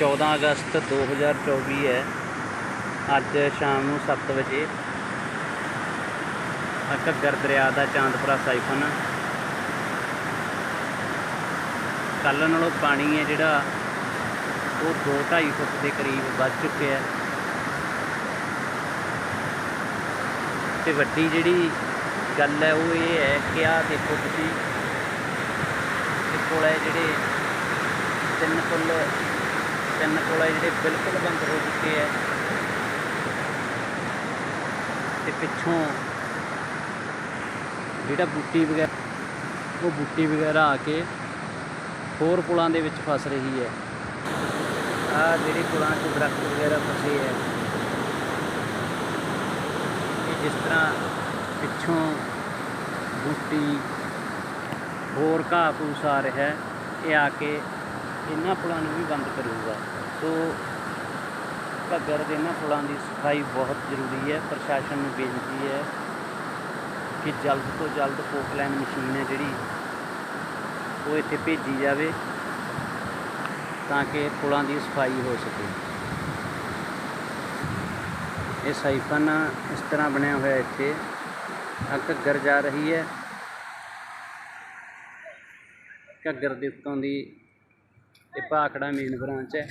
14 ਅਗਸਤ 2024 ਹੈ। ਅੱਜ ਸ਼ਾਮ ਨੂੰ 7 ਵਜੇ ਘੱਗਰ ਦਰਿਆ ਦਾ ਚਾਂਦਪੁਰਾ ਸਾਈਫਨ ਕੱਲ੍ਹ ਨਾਲੋਂ ਪਾਣੀ ਹੈ ਜਿਹੜਾ ਉਹ 2.5 ਫੁੱਟ ਦੇ ਕਰੀਬ ਵੱਧ ਚੁੱਕਿਆ ਹੈ। ਤੇ ਵੱਡੀ ਜਿਹੜੀ ਗੱਲ ਹੈ ਉਹ ਇਹ ਹੈ ਕਿ ਆਹ ਦੇਖੋ ਤੁਸੀਂ, ਇਹ ਪੁਲ ਹੈ ਜਿਹੜੇ ਤਿੰਨ ਪੁਲ ਤਿੰਨ ਪੁਲ ਹੈ ਜਿਹੜੇ ਬਿਲਕੁਲ ਬੰਦ ਹੋ ਚੁੱਕੇ ਹੈ ਤੇ ਪਿੱਛੋਂ ਜਿਹੜਾ ਬੂਟੀ ਵਗੈਰਾ ਉਹ ਬੂਟੀ ਵਗੈਰਾ ਆ ਕੇ ਹੋਰ ਪੁਲਾਂ ਦੇ ਵਿੱਚ ਫਸ ਰਹੀ ਹੈ। ਆ ਜਿਹੜੇ ਪੁਲਾਂ 'ਚ ਦਰਖਤ ਵਗੈਰਾ ਫਸੇ ਹੈ ਇਹ ਜਿਸ ਤਰ੍ਹਾਂ ਪਿੱਛੋਂ ਬੂਟੀ ਹੋਰ ਘਾਹ ਫੂਸ ਆ ਰਿਹਾ ਹੈ ਇਹ ਆ ਕੇ ਇਹਨਾਂ ਪੁਲਾਂ ਨੂੰ ਵੀ ਬੰਦ ਕਰੂਗਾ। ਸੋ ਘੱਗਰ ਦੇ ਇਹਨਾਂ ਪੁਲਾਂ ਦੀ ਸਫ਼ਾਈ ਬਹੁਤ ਜ਼ਰੂਰੀ ਹੈ। ਪ੍ਰਸ਼ਾਸਨ ਨੂੰ ਬੇਨਤੀ ਹੈ ਕਿ ਜਲਦ ਤੋਂ ਜਲਦ ਪੋਕਲਾਈਨ ਮਸ਼ੀਨ ਹੈ ਜਿਹੜੀ, ਉਹ ਇੱਥੇ ਭੇਜੀ ਜਾਵੇ ਤਾਂ ਕਿ ਪੁਲਾਂ ਦੀ ਸਫ਼ਾਈ ਹੋ ਸਕੇ। ਇਹ ਸਾਈਫਨ ਇਸ ਤਰ੍ਹਾਂ ਬਣਿਆ ਹੋਇਆ ਇੱਥੇ। ਆ ਘੱਗਰ ਜਾ ਰਹੀ ਹੈ। ਘੱਗਰ ਦੇ ਉੱਤੋਂ ਦੀ ਇਹ ਭਾਖੜਾ ਮੇਨ ਬ੍ਰਾਂਚ ਹੈ।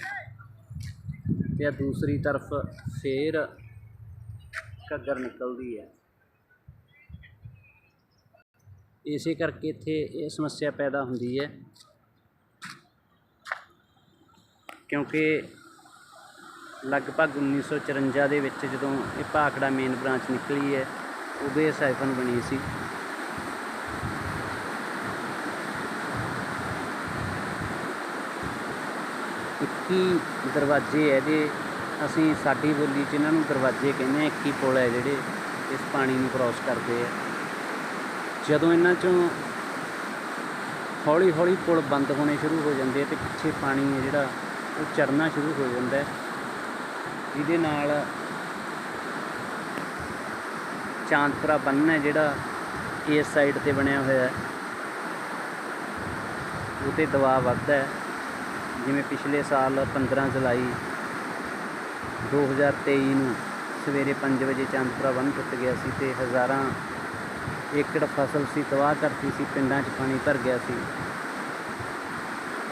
ਤੇ ਦੂਸਰੀ ਤਰਫ ਫੇਰ ਘੱਗਰ ਨਿਕਲਦੀ ਹੈ। ਇਸੇ ਕਰਕੇ ਇੱਥੇ ਇਹ ਸਮੱਸਿਆ ਪੈਦਾ ਹੁੰਦੀ ਹੈ। ਕਿਉਂਕਿ ਲਗਭਗ 1954 ਦੇ ਵਿੱਚ ਜਦੋਂ ਇਹ ਭਾਖੜਾ ਮੇਨ ਬ੍ਰਾਂਚ ਨਿਕਲੀ ਹੈ ਉਦੋਂ ਇਹ ਸਾਈਫਨ ਬਣੀ ਸੀ। ਇੱਕੀ ਦਰਵਾਜ਼ੇ ਹੈ ਇਹਦੇ। ਅਸੀਂ ਸਾਡੀ ਬੋਲੀ 'ਚ ਇਹਨਾਂ ਨੂੰ ਦਰਵਾਜ਼ੇ ਕਹਿੰਦੇ ਹਾਂ ਇੱਕੀ ਪੁਲ ਹੈ ਜਿਹੜੇ, ਇਸ ਪਾਣੀ ਨੂੰ ਕ੍ਰਾਸ ਕਰਦੇ ਆ। ਜਦੋਂ ਇਹਨਾਂ 'ਚੋਂ ਹੌਲੀ ਹੌਲੀ ਪੁਲ ਬੰਦ ਹੋਣੇ ਸ਼ੁਰੂ ਹੋ ਜਾਂਦੇ ਆ ਤੇ ਪਿੱਛੇ ਪਾਣੀ ਹੈ ਜਿਹੜਾ, ਉਹ ਚੜਨਾ ਸ਼ੁਰੂ ਹੋ ਜਾਂਦਾ ਜਿਹਦੇ ਨਾਲ ਚਾਂਦਪੁਰਾ ਬੰਨ ਹੈ ਜਿਹੜਾ, ਇਸ ਸਾਈਡ ਤੇ ਬਣਿਆ ਹੋਇਆ ਹੈ। ਉਹ 'ਤੇ ਦਬਾਅ ਵੱਧਦਾ ਹੈ। ਜਿਵੇਂ ਪਿਛਲੇ ਸਾਲ 15 ਜੁਲਾਈ 2023 ਨੂੰ ਸਵੇਰੇ 5 ਵਜੇ ਚਾਂਦਪੁਰਾ ਬੰਨ ਟੁੱਟ ਗਿਆ ਸੀ ਤੇ ਹਜ਼ਾਰਾਂ ਏਕੜ ਫਸਲ ਸੀ, ਤਬਾਹ ਕਰਤੀ ਸੀ, ਪਿੰਡਾਂ 'ਚ ਪਾਣੀ ਭਰ ਗਿਆ ਸੀ।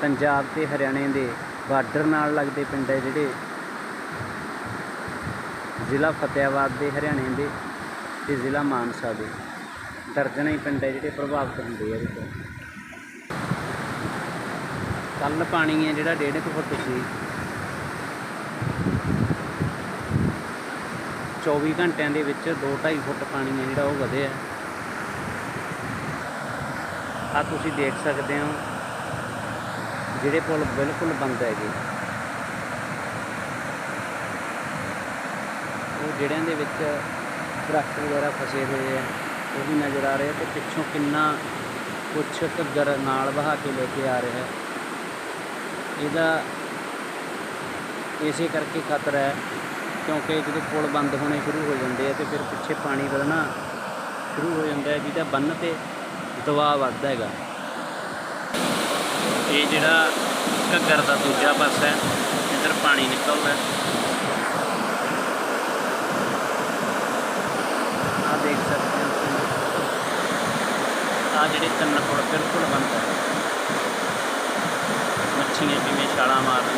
ਪੰਜਾਬ ਤੇ ਹਰਿਆਣੇ ਦੇ ਬਾਰਡਰ ਨਾਲ ਲੱਗਦੇ ਪਿੰਡ ਹੈ ਜਿਹੜੇ ਜ਼ਿਲ੍ਹਾ ਫਤਿਆਬਾਦ ਦੇ, ਹਰਿਆਣੇ ਦੇ ਤੇ ਜ਼ਿਲ੍ਹਾ ਮਾਨਸਾ ਦੇ। ਦਰਜਨਾਂ ਹੀ ਪਿੰਡ ਹੈ ਜਿਹੜੇ ਪ੍ਰਭਾਵਿਤ ਹੁੰਦੇ ਆ ਇਹਦੇ ਤੋਂ। ਕੱਲ ਪਾਣੀ ਹੈ ਜਿਹੜਾ ਡੇਢ ਕੁ ਫੁੱਟ ਸੀ। 24 ਘੰਟਿਆਂ ਦੇ ਵਿੱਚ 2.5 ਫੁੱਟ ਪਾਣੀ ਹੈ ਜਿਹੜਾ ਉਹ ਵਧਿਆ ਆ ਤੁਸੀਂ ਦੇਖ ਸਕਦੇ ਹੋ, ਜਿਹੜੇ ਪੁਲ ਬਿਲਕੁਲ ਬੰਦ ਹੈਗੇ। ਉਹ ਜਿਹੜਿਆਂ ਦੇ ਵਿੱਚ ਦਰਖਤ ਵਗੈਰਾ ਫਸੇ ਹੋਏ ਆ, ਉਹ ਵੀ ਨਜ਼ਰ ਆ ਰਹੇ ਆ ਤੇ ਪਿੱਛੋਂ ਕਿੰਨਾ ਕੁਛ ਘੱਗਰ ਨਾਲ ਵਹਾ ਕੇ ਲੈ ਕੇ ਆ ਰਿਹਾ ਇਹਦਾ ਇਸੇ ਕਰਕੇ ਖਤਰਾ ਹੈ, ਕਿਉਂਕਿ ਜਦੋਂ ਪੁਲ ਬੰਦ ਹੋਣੇ ਸ਼ੁਰੂ ਹੋ ਜਾਂਦੇ ਆ ਤੇ ਫਿਰ ਪਿੱਛੇ ਪਾਣੀ ਵਧਣਾ ਸ਼ੁਰੂ ਹੋ ਜਾਂਦਾ ਹੈ, ਜਿਹਦਾ ਬੰਨ ਤੇ ਦਬਾਅ ਵੱਧਦਾ ਹੈਗਾ। ਇਹ ਜਿਹੜਾ ਘੱਗਰ ਦਾ ਦੂਜਾ ਪਾਸਾ ਹੈ, ਇੱਧਰ ਪਾਣੀ ਨਿਕਲਦਾ ਆ ਦੇਖ ਸਕਦੇ ਹੋ ਤੁਸੀਂ। ਆ ਜਿਹੜੇ ਤਿੰਨ ਪੁਲ ਬਿਲਕੁਲ ਬੰਦ ਹੈ। દક્ષિણ એટીમે શાળામાં આવી